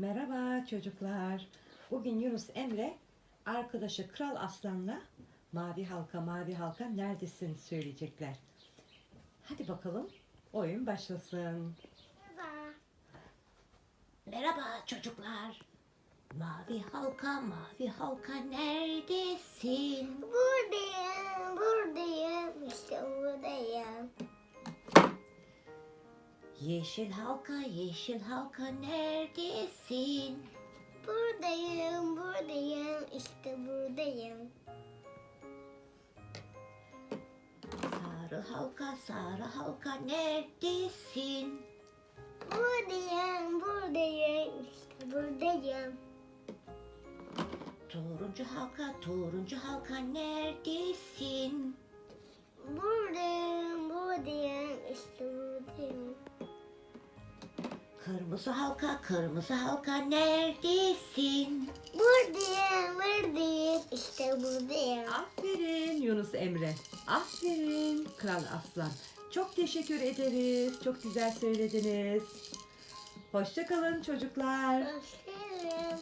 Merhaba çocuklar. Bugün Yunus Emre arkadaşı Kral Aslan'la Mavi Halka Mavi Halka neredesin söyleyecekler. Hadi bakalım oyun başlasın. Merhaba. Merhaba çocuklar. Mavi halka mavi halka neredesin? Yeşil halka yeşil halka neredesin? Buradayım, buradayım, işte buradayım. Sarı halka sarı halka neredesin? Buradayım, buradayım, işte buradayım. Turuncu halka turuncu halka neredesin? Buradayım, buradayım, işte buradayım. Kırmızı halka kırmızı halka neredesin? Buradayım, buradayım, işte buradayım. Aferin Yunus Emre. Aferin Kral Aslan. Çok teşekkür ederiz. Çok güzel söylediniz. Hoşçakalın çocuklar. Hoşçakalın.